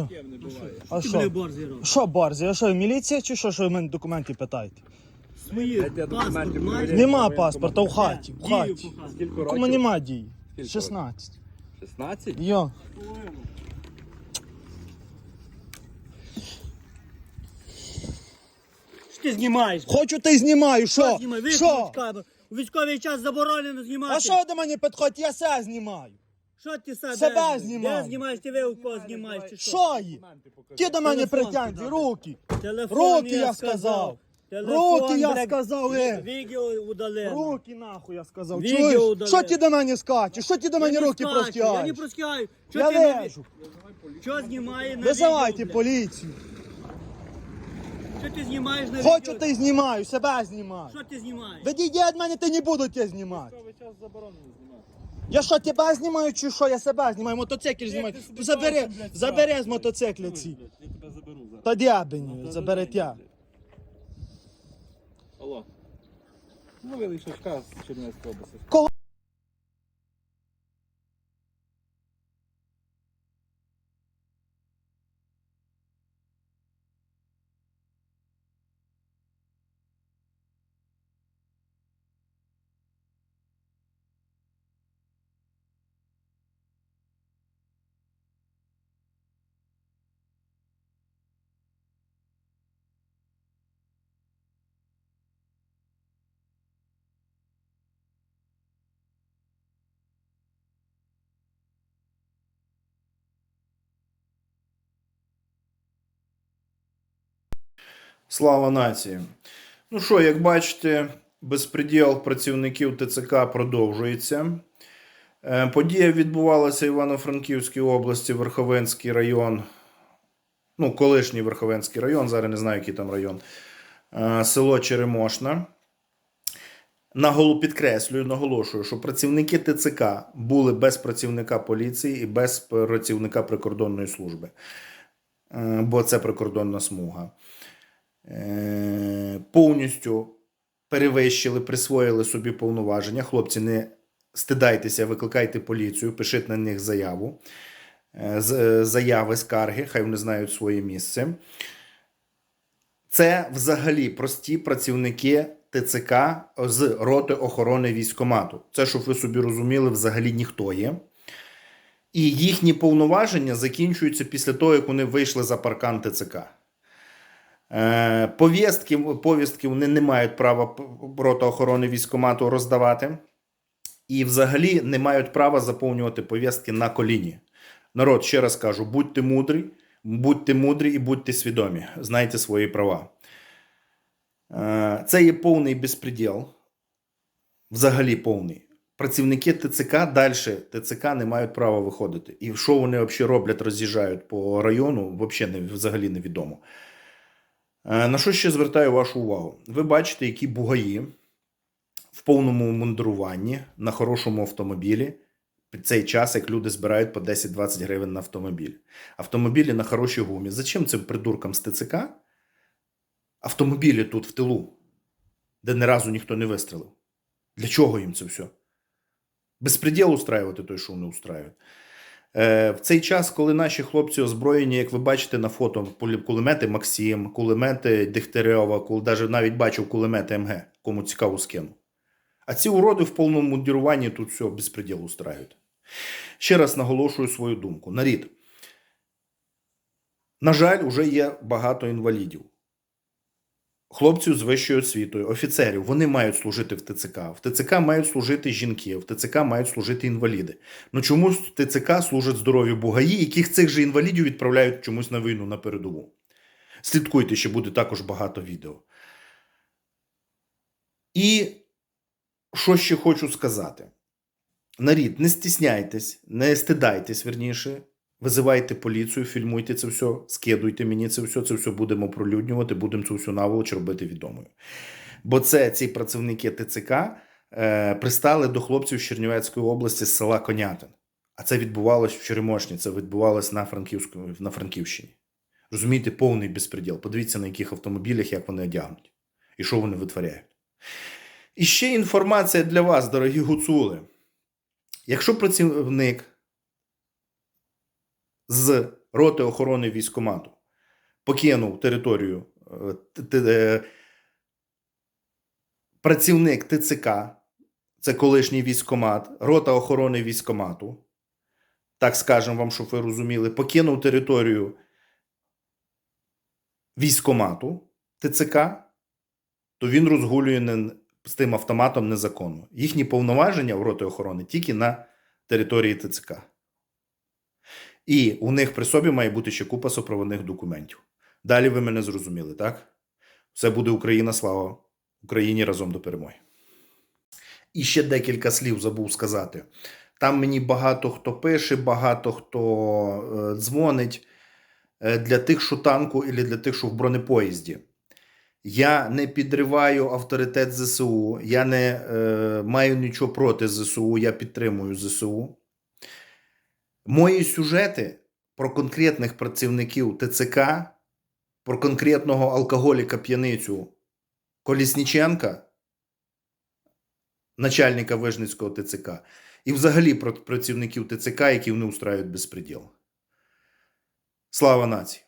Не буває. А Ти що? мене борзий робиш. Що, Барзі, а що, міліція чи що, що ви мене документи питаєте? Свої Дайте паспорт документи, маєш? перевіряй. Нема паспорта в хаті, в Дію хаті. показуй. Скільки Кому нема дії? Скільки 16. 16? Йо. Що ти знімаєш? Хочу ти знімаю, що? Що? У військовий час заборонено знімати. А що до мене підходить? Я все знімаю. Що ти себе? Себе знімаю. Де знімаєш? Ти ви у кого знімаєш? Чи що? Що є? Ті до мене Телефон претензії, сюди. руки. Телефон Руки, я сказав. Телефон, Руки, я блядь, сказав, е. Відео удалено. Руки нахуй, я сказав. Відео Чуєш? Що ти до мене скачеш? Що ти до Я мене не руки скачу, Я не простягаєш? простягаю. Що Я ти вижу. Що знімає на Визивайте відео, блядь? поліцію. Що ти знімаєш на Хочу відео? ти знімаю, себе знімаю. Що ти знімаєш? Відійди від мене, ти не буду тебе знімати. Я що, тебе знімаю чи що? Я себе знімаю, мотоцикл знімаю. Забери, забери з мотоцикля ці. Я тебе заберу зараз. Та дябень, забере тя. Алло. Ну, ви Лишачка з Чернівецької області. Кого? Слава нації! Ну що, як бачите, безпреділ працівників ТЦК продовжується. Е, Подія відбувалася в Івано-Франківській області, Верховенський район. Ну, колишній Верховенський район, зараз не знаю, який там район. Е, Село Черемошна. Наголо підкреслюю, наголошую, що працівники ТЦК були без працівника поліції і без працівника прикордонної служби, Е, бо це прикордонна смуга. Е, повністю перевищили, присвоїли собі повноваження. Хлопці, не стидайтеся, викликайте поліцію, пишіть на них заяву. Е, е, Заяви, скарги, хай вони знають своє місце. Це взагалі прості працівники ТЦК з роти охорони військомату. Це, щоб ви собі розуміли, взагалі ніхто є. І їхні повноваження закінчуються після того, як вони вийшли за паркан ТЦК. Е, Повістки, повістки вони не мають права рота охорони військомату роздавати. І взагалі не мають права заповнювати повістки на коліні. Народ, ще раз кажу: будьте мудрі, будьте мудрі і будьте свідомі. Знайте свої права. Е, Це є повний безпреділ. Взагалі повний. Працівники ТЦК далі ТЦК не мають права виходити. І що вони взагалі роблять, роз'їжджають по району, взагалі невідомо. Е, На що ще звертаю вашу увагу? Ви бачите, які бугаї в повному мундируванні на хорошому автомобілі під цей час, як люди збирають по 10-20 гривень на автомобіль. Автомобілі на хорошій гумі. Зачем цим придуркам з ТЦК? Автомобілі тут в тилу, де ні разу ніхто не вистрілив. Для чого їм це все? Безпреділ устраювати той, що вони устраюють. Е, в цей час, коли наші хлопці озброєні, як ви бачите на фото, кулемети Максим, кулемети Дегтярьова, навіть, бачив кулемети МГ, кому цікаво скину. А ці уроди в повному мундіруванні тут все безпреділ устраюють. Ще раз наголошую свою думку. Нарід. На жаль, вже є багато інвалідів. Хлопців з вищою освітою, офіцерів, вони мають служити в ТЦК. В ТЦК мають служити жінки, в ТЦК мають служити інваліди. Ну чому в ТЦК служать здорові бугаї, яких цих же інвалідів відправляють чомусь на війну на передову? Слідкуйте, ще буде також багато відео. І що ще хочу сказати? Нарід, не стісняйтесь, не стидайтесь, верніше. Визивайте поліцію, фільмуйте це все, скидуйте мені це все, це все будемо пролюднювати, будемо цю всю наволоч робити відомою. Бо це ці працівники ТЦК е, пристали до хлопців з Чернівецької області з села Конятин. А це відбувалось в Черемошні, це відбувалось на, Франківську, на Франківщині. Розумієте, повний безпреділ. Подивіться, на яких автомобілях, як вони одягнуть і що вони витворяють. І ще інформація для вас, дорогі гуцули. Якщо працівник з роти охорони військомату покинув територію е, е, працівник ТЦК, це колишній військомат, рота охорони військомату, так скажемо вам, щоб ви розуміли, покинув територію військомату ТЦК, то він розгулює не, з тим автоматом незаконно. Їхні повноваження в роти охорони тільки на території ТЦК. І у них при собі має бути ще купа супровідних документів. Далі ви мене зрозуміли, так? Все буде Україна, слава Україні разом до перемоги. І ще декілька слів забув сказати. Там мені багато хто пише, багато хто е, дзвонить е, для тих, що танку, і для тих, що в бронепоїзді. Я не підриваю авторитет ЗСУ, я не е, маю нічого проти ЗСУ, я підтримую ЗСУ. Мої сюжети про конкретних працівників ТЦК, про конкретного алкоголіка п'яницю Колісніченка, начальника Вижницького ТЦК, і взагалі про працівників ТЦК, які вони устраюють безпреділ. Слава нації!